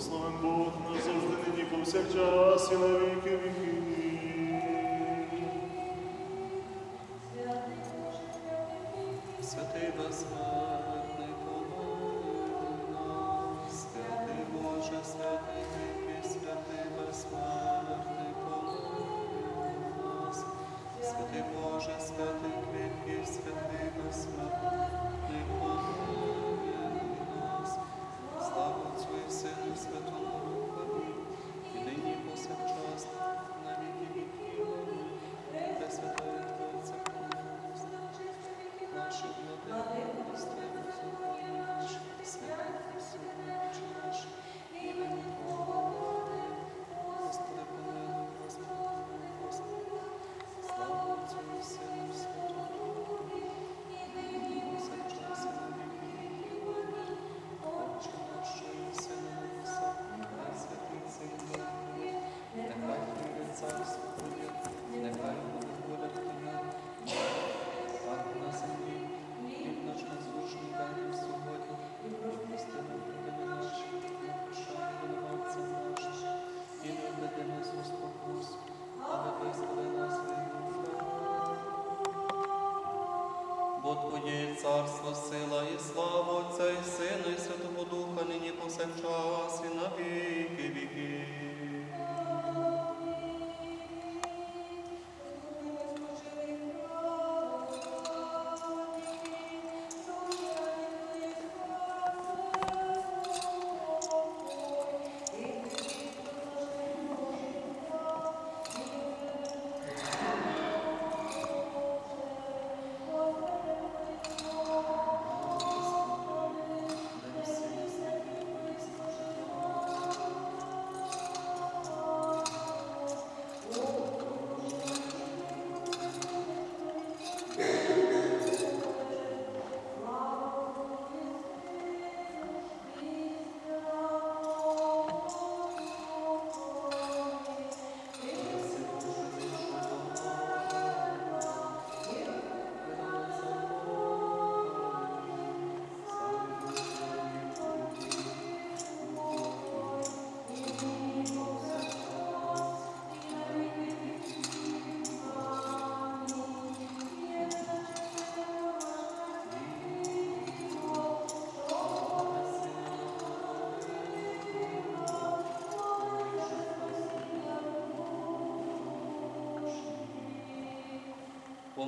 Благословен Бог назавжди нині повсякчас і на віки віки. Твоє царство, сила і слава Отця і Сина, і Святого Духа, нині повсякчас, і на віки віки.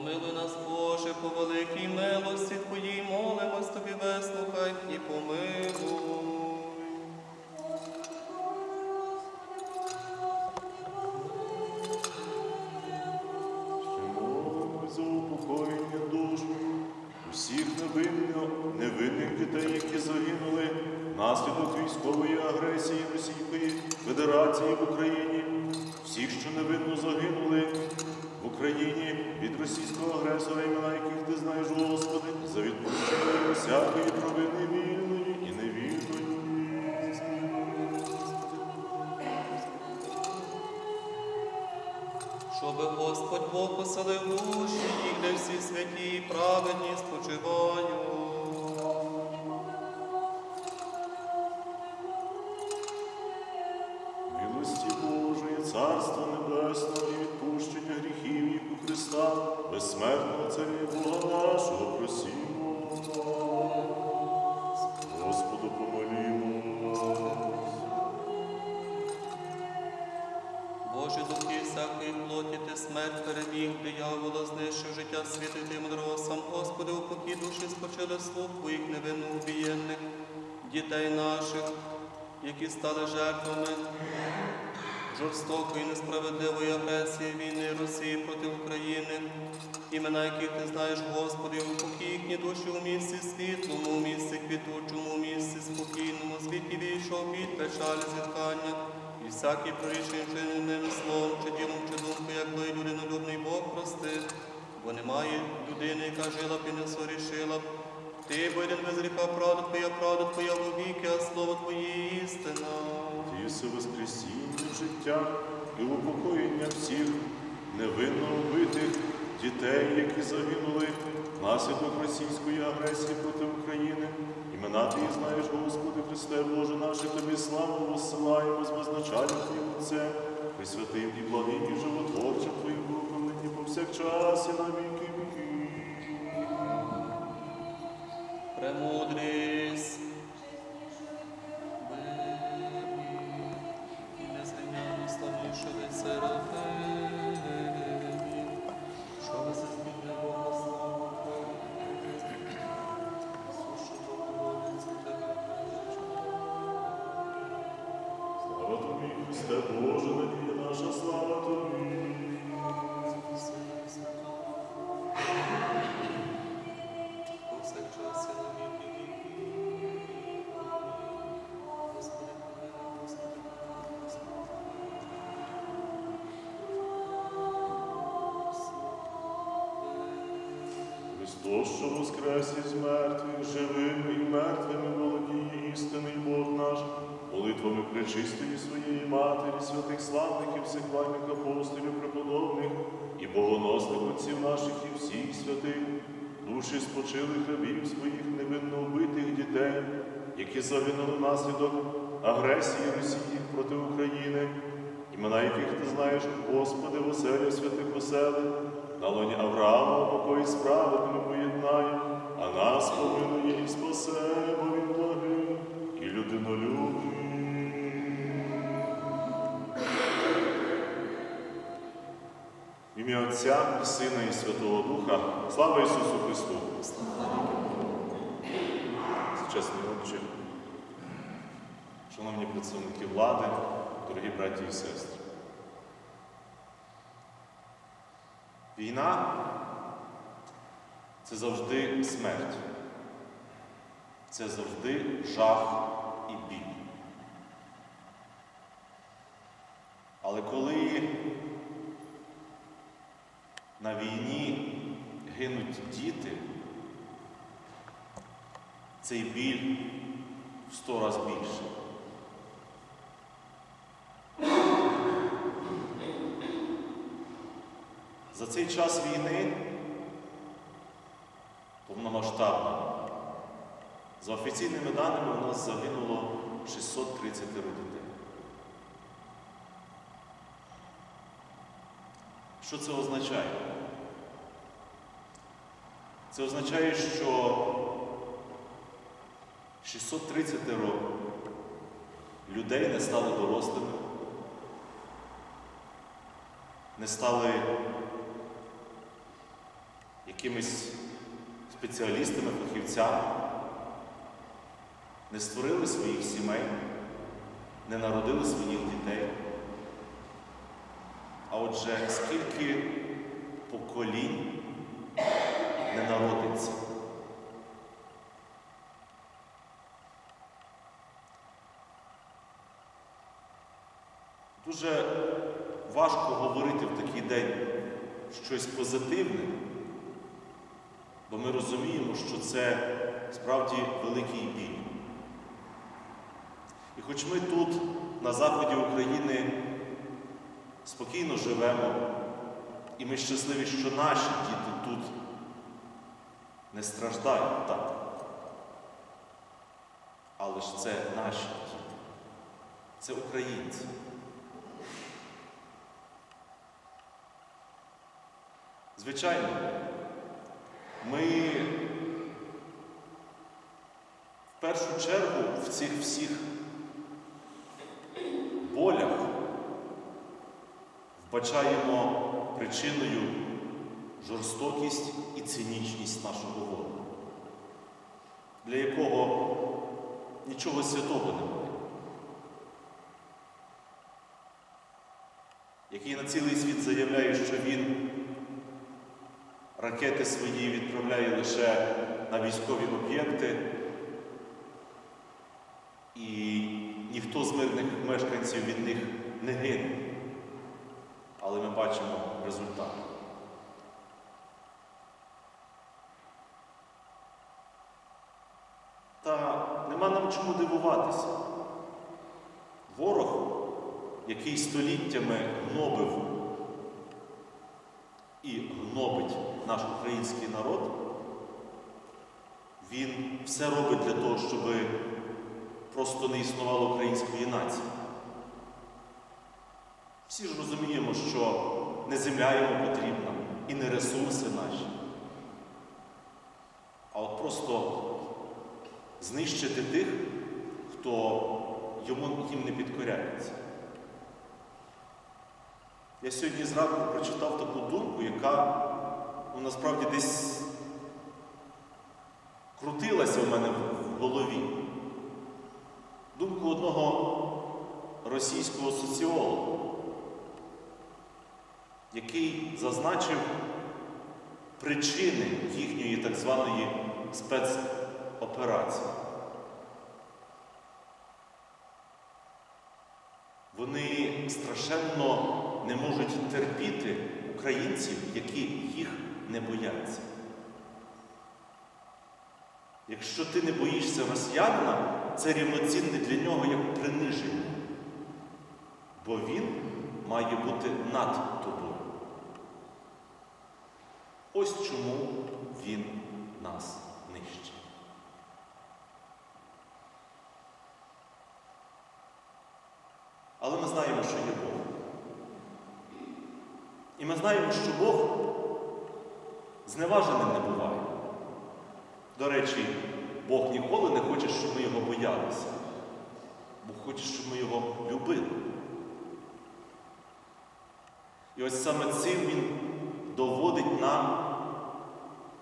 Помилуй нас, Боже, по великій милості Твоїй, молимось Тобі, вислухай і помилуй. Усіх невинно, невинних дітей, які загинули внаслідок військової агресії Російської Федерації в Україні, всіх, що невинно загинули в Україні від російського агресора, імена яких ти знаєш, Господи, за відпущення всякої провини вільної і невільної. Щоби Господь Бог поселив душі їх, де всі святі і праведні спочивають. Милості Божої, Царства слух твоїх невинно убієнних, дітей наших, які стали жертвами жорстокої, несправедливої агресії війни Росії проти України, імена яких ти знаєш, Господи, у покій їхні душі у місці світлому, у місці квітучому, у місці спокійному, звідки війшов від печалі зіткання, і всякі прорішення вчиненим словом, чи ділом, чи думкою, як той людинолюбний Бог простив, бо немає людини, яка жила б і не сорішила б. Ти, бо один без гріха, правда Твоя, правда Твоя вовіки, а слово Твоє істина. Тіси воскресіння життя і упокоєння всіх невинно вбитих дітей, які загинули внаслідок російської агресії проти України, Імена Твої знаєш, Господи Христе, Боже наш, і Тобі славу посилаємо з Твоїм Отцем, Пресвятим і благим і животворчим Твоїм повсякчас і на віки віки. Премудрість, і незрівняно славніше серафимів, що ви змінили Бога Сушу Богородицю тебе Слава Тобі, Христе, Боже, Що воскрес із мертвих, живими і мертвими володіє істинний Бог наш, молитвами пречистої своєї Матері, святих славних і всехвальних апостолів, преподобних і богоносних отців наших і всіх святих, душі спочилих рабів своїх невинно вбитих дітей, які загинули внаслідок агресії Росії проти України, імена яких ти знаєш, Господи, в оселі святих оселих, на лоні Авраама, покої справедними поєднає, а нас помилує і спасе, бо він благий і людинолюбний. В ім'я Отця Сина і Святого Духа, слава Ісусу Христу! Сучасні отче, шановні представники влади, дорогі браті і сестри. Війна це завжди смерть, це завжди жах і біль. Але коли на війні гинуть діти, цей біль в сто раз більший. Цей час війни повномасштабно, за офіційними даними, у нас загинуло 630 дітей. Що це означає? Це означає, що 630 людей не стали дорослими, не стали якимись спеціалістами, фахівцями, не створили своїх сімей, не народили своїх дітей. А отже, скільки поколінь не народиться? Дуже важко говорити в такий день щось позитивне, бо ми розуміємо, що це справді великий біль. І хоч ми тут, на заході України, спокійно живемо, і ми щасливі, що наші діти тут не страждають так. Але ж це наші діти, це українці. Звичайно, ми в першу чергу в цих всіх болях вбачаємо причиною жорстокість і цинічність нашого ворога, для якого нічого святого немає, який на цілий світ заявляє, що він ракети свої відправляє лише на військові об'єкти, і ніхто з мирних мешканців від них не гине. Але ми бачимо результат. Та нема нам чому дивуватися. Ворог, який століттями гнобив і гнобить наш український народ, Він все робить для того, щоб просто не існувало української нації. Всі ж розуміємо, що не земля йому потрібна і не ресурси наші. А от просто знищити тих, хто йому їм не підкоряється. Я сьогодні зранку прочитав таку думку, яка ну, насправді десь крутилася в мене в голові. Думку одного російського соціолога, який зазначив причини їхньої так званої спецоперації. Вони страшенно не можуть терпіти українців, які їх не бояться. Якщо ти не боїшся росіянина, це рівноцінне для нього як приниження. Бо він має бути над тобою. Ось чому він нас нищить. Але ми знаємо, що є Бог. І ми знаємо, що Бог зневаженим не буває. До речі, Бог ніколи не хоче, щоб ми його боялися. Бог хоче, щоб ми його любили. І ось саме цим Він доводить нам,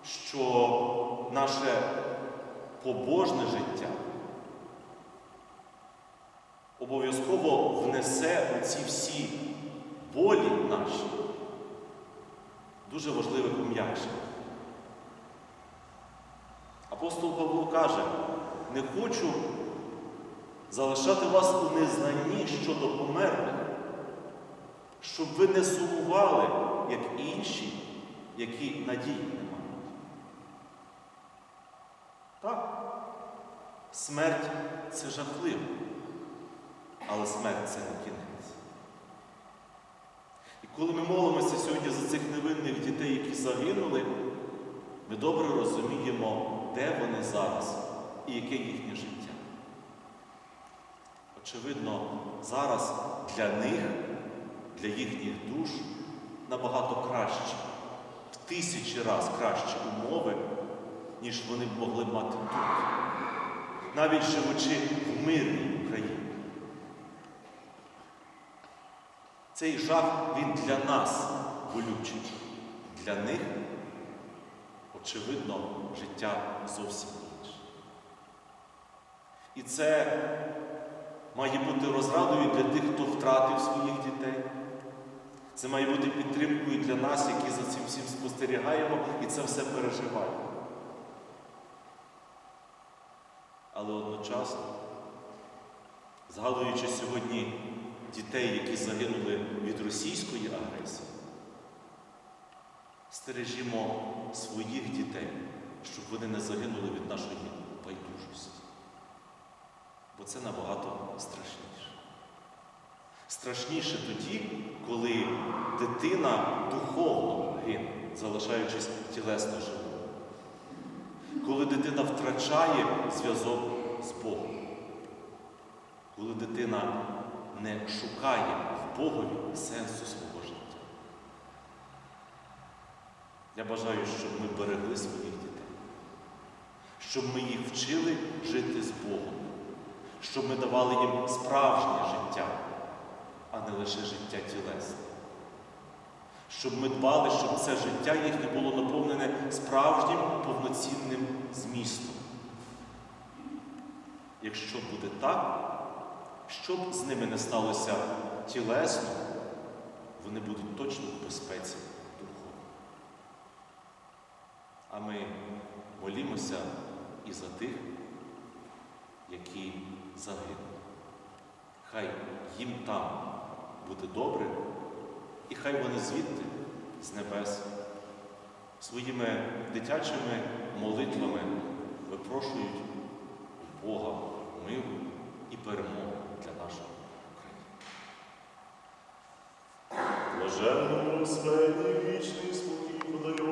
що наше побожне життя обов'язково внесе у ці всі болі наші дуже важливе пом'якшення. Апостол Павло каже, не хочу залишати вас у незнанні щодо померлих, щоб ви не сумували, як інші, які надії не мають. Так, смерть це жахливо, але смерть це не кінець. Коли ми молимося сьогодні за цих невинних дітей, які загинули, ми добре розуміємо, де вони зараз і яке їхнє життя. Очевидно, зараз для них, для їхніх душ набагато краще, в тисячі разів кращі умови, ніж вони б могли мати тут, навіть живучи в мирній Україні. Цей жах він для нас болючий, для них очевидно, життя зовсім інше. І це має бути розрадою для тих, хто втратив своїх дітей. Це має бути підтримкою для нас, які за цим всім спостерігаємо і це все переживаємо. Але одночасно, згадуючи сьогодні дітей, які загинули від російської агресії, стережімо своїх дітей, щоб вони не загинули від нашої байдужості. Бо це набагато страшніше. Страшніше тоді, коли дитина духовно гине, залишаючись тілесно живою. Коли дитина втрачає зв'язок з Богом. Коли дитина не шукає в Богові сенсу свого життя. Я бажаю, щоб ми берегли своїх дітей, щоб ми їх вчили жити з Богом, щоб ми давали їм справжнє життя, а не лише життя тілесне. Щоб ми дбали, щоб це життя їхнє було наповнене справжнім повноцінним змістом. Якщо буде так, що б з ними не сталося тілесно, вони будуть точно в безпеці духовно. А ми молімося і за тих, які загинули. Хай їм там буде добре, і хай вони звідти, з небес, своїми дитячими молитвами випрошують Бога миру і перемоги для нашої Блаженному Господи, вічний спокій подай,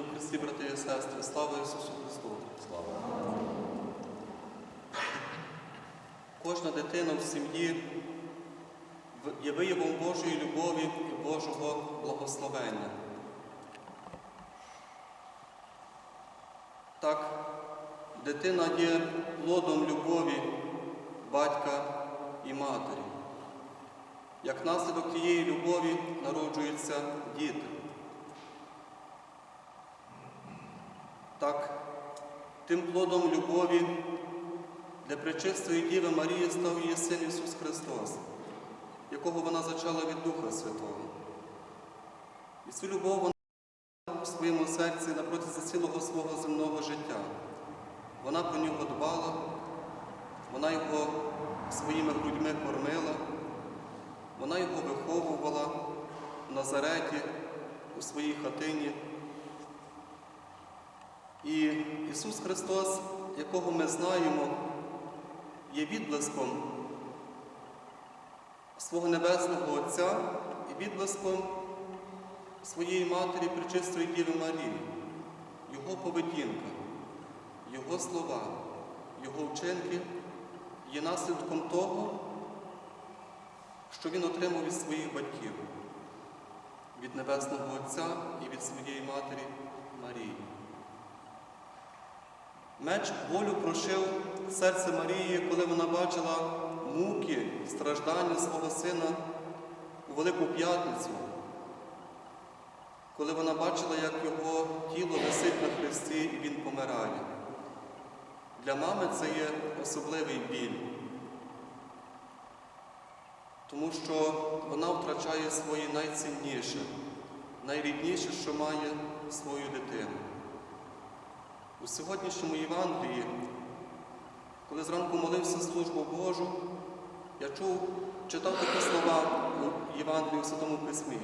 в Христі, брати і сестри, слава Ісусу Христу! Слава! Кожна дитина в сім'ї є виявом Божої любові і Божого благословення. Так, дитина є плодом любові батька і матері. Як наслідок тієї любові народжуються діти. Так, тим плодом любові для пречистої Діви Марії став її син Ісус Христос, якого вона зачала від Духа Святого. І цю любов вона в своєму серці на цілого свого земного життя. Вона про нього дбала, вона його своїми грудьми кормила. Вона його виховувала в Назареті, у своїй хатині. І Ісус Христос, якого ми знаємо, є відблиском свого Небесного Отця і відблиском своєї Матері Пречистої Діви Марії, Його поведінка, Його слова, Його вчинки є наслідком того, що він отримав від своїх батьків, від Небесного Отця і від своєї матері Марії. Меч болю прошив серце Марії, коли вона бачила муки, страждання свого сина у Велику П'ятницю, коли вона бачила, як його тіло висить на хресті і він помирає. Для мами це є особливий біль тому що вона втрачає своє найцінніше, найрідніше, що має свою дитину. У сьогоднішньому Євангелії, коли зранку молився службу Божу, я чув, читав такі слова у Євангелії у Святому Письмі,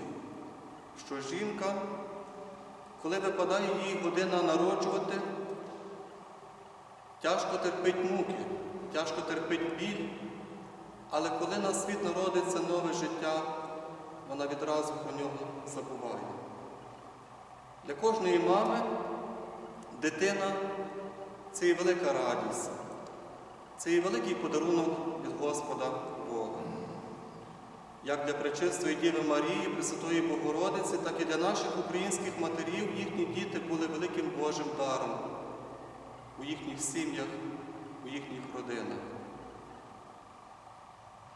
що жінка, коли випадає їй година народжувати, тяжко терпить муки, тяжко терпить біль. Але коли на світ народиться нове життя, вона відразу про нього забуває. Для кожної мами дитина це є велика радість, це є великий подарунок від Господа Бога. Як для Пречистої Діви Марії, Пресвятої Богородиці, так і для наших українських матерів їхні діти були великим Божим даром у їхніх сім'ях, у їхніх родинах.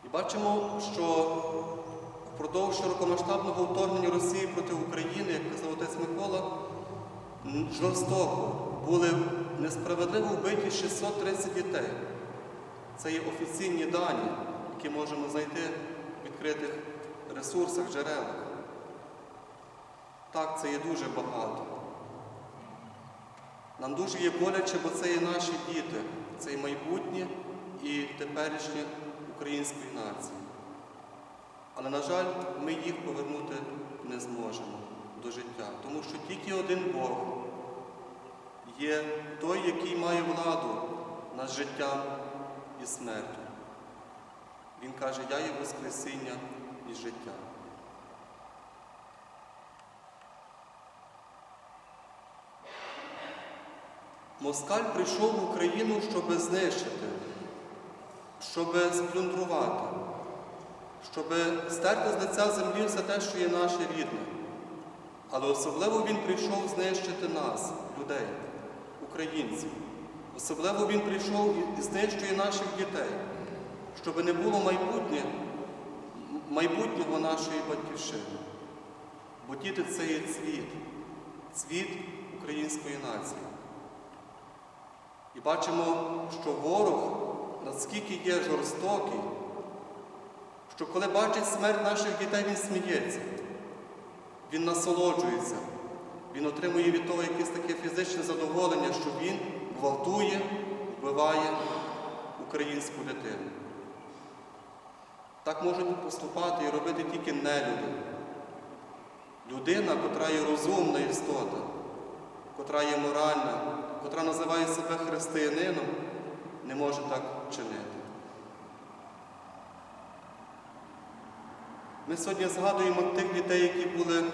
І бачимо, що впродовж широкомасштабного вторгнення Росії проти України, як казав отець Микола, жорстоко були несправедливо вбиті 630 дітей. Це є офіційні дані, які можемо знайти в відкритих ресурсах, джерелах. Так, це є дуже багато. Нам дуже є боляче, бо це є наші діти, це є майбутнє і теперішнє української нації. Але, на жаль, ми їх повернути не зможемо до життя, тому що тільки один Бог є той, який має владу над життям і смертю. Він каже, я є Воскресіння і життя. Москаль прийшов в Україну, щоб знищити, щоб сплюндрувати, щоб стерти з лиця землі все те, що є наше рідне. Але особливо Він прийшов знищити нас, людей, українців. Особливо Він прийшов і знищує наших дітей, щоб не було майбутнє, майбутнього нашої батьківщини. Бо діти це є цвіт, цвіт української нації. І бачимо, що ворог наскільки є жорстокий, що коли бачить смерть наших дітей, він сміється, він насолоджується, він отримує від того якесь таке фізичне задоволення, що він гвалтує, вбиває українську дитину. Так можуть поступати і робити тільки нелюди. Людина, котра є розумна істота, котра є моральна, котра називає себе християнином, не може так чинити. Ми сьогодні згадуємо тих дітей, які були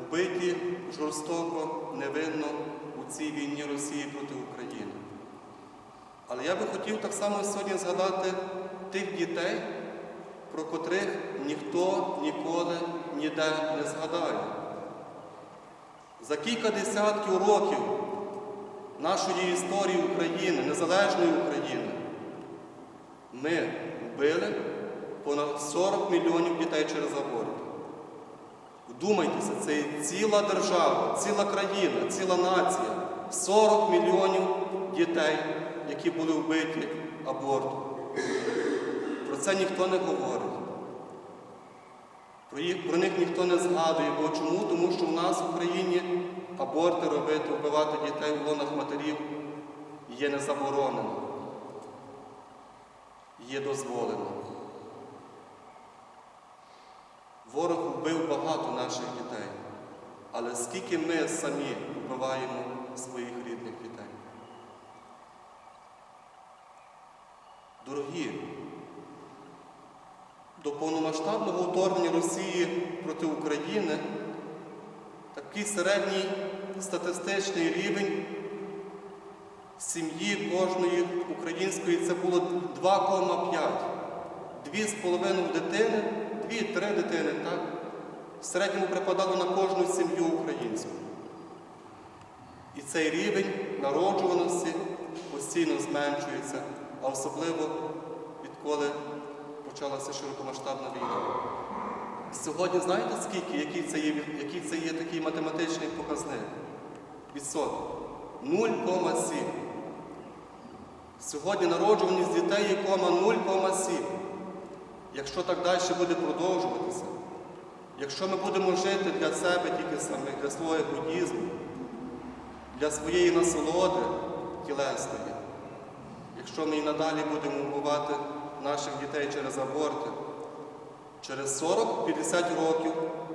вбиті жорстоко, невинно у цій війні Росії проти України. Але я би хотів так само сьогодні згадати тих дітей, про котрих ніхто ніколи ніде не згадає. За кілька десятків років нашої історії України, незалежної України, ми вбили понад 40 мільйонів дітей через аборт. Вдумайтеся, це ціла держава, ціла країна, ціла нація. 40 мільйонів дітей, які були вбиті абортом. Про це ніхто не говорить. Про, них ніхто не згадує. Бо чому? Тому що в нас в Україні аборти робити, вбивати дітей в лонах матерів є не заборонено, є дозволено. Ворог вбив багато наших дітей, але скільки ми самі вбиваємо своїх рідних дітей? Дорогі, до повномасштабного вторгнення Росії проти України такий середній статистичний рівень сім'ї кожної української це було 2,5. Дві з половиною дитини, дві-три дитини, так? В середньому припадало на кожну сім'ю українську. І цей рівень народжуваності постійно зменшується, а особливо відколи почалася широкомасштабна війна. Сьогодні знаєте скільки, який це є, який це є такий математичний показник? Відсоток. 0,7. Сьогодні народжуваність дітей є кома 0,7. Якщо так далі буде продовжуватися, якщо ми будемо жити для себе тільки самих, для свого егоїзму, для своєї насолоди тілесної, якщо ми і надалі будемо вбивати наших дітей через аборти, через 40-50 років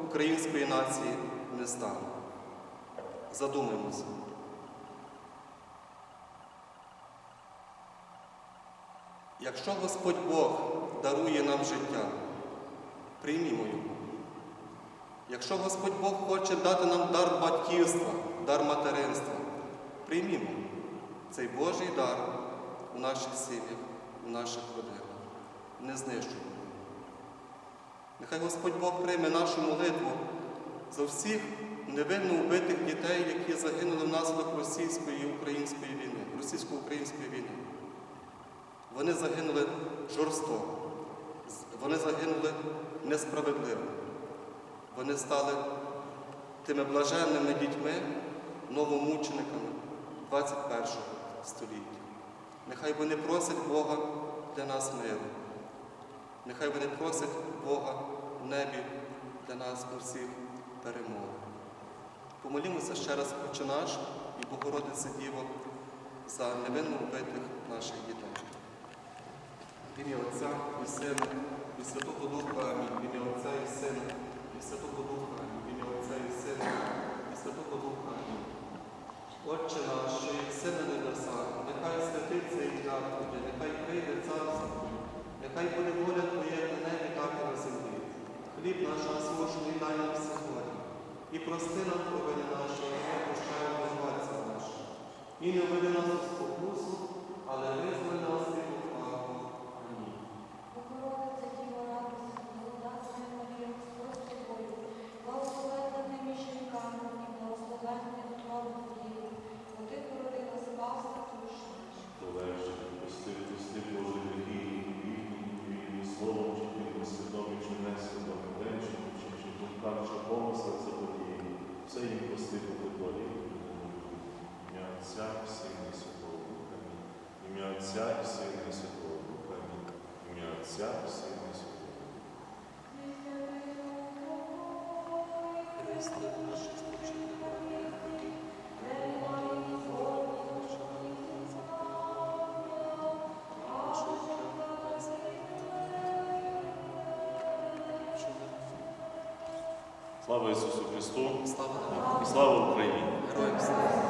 української нації не стане. Задумаємося. Якщо Господь Бог дарує нам життя, приймімо його. Якщо Господь Бог хоче дати нам дар батьківства, дар материнства, приймімо цей Божий дар у наших сім'ях, у наших родинах. Не знищуємо. Нехай Господь Бог прийме нашу молитву за всіх невинно вбитих дітей, які загинули внаслідок російської і української війни, російсько-української війни. Вони загинули жорстоко, вони загинули несправедливо. Вони стали тими блаженними дітьми, новомучениками 21 століття. Нехай вони просять Бога для нас миру. Нехай вони просять Бога в небі для нас усіх перемоги. Помолімося ще раз Отче наш і Богородице Діво за невинно вбитих наших дітей. В ім'я Отця і Сина, і Святого Духа, Амінь. В ім'я Отця і Сина, і Святого Духа, Амінь. В ім'я Отця і Сина, і Святого Духа, Амінь. Отче наш, що єси на небесах, нехай святиться ім'я Твоє, нехай прийде царство Твоє, нехай буде воля Твоя на небі, так і на землі. Хліб наш насушний дай нам сьогодні, і прости нам провини наші, ми прощаємо винуватцям нашим. І не веди нас у спокусу, але визволь Слава Ісусу Христу! Слава Україні! Героям слава!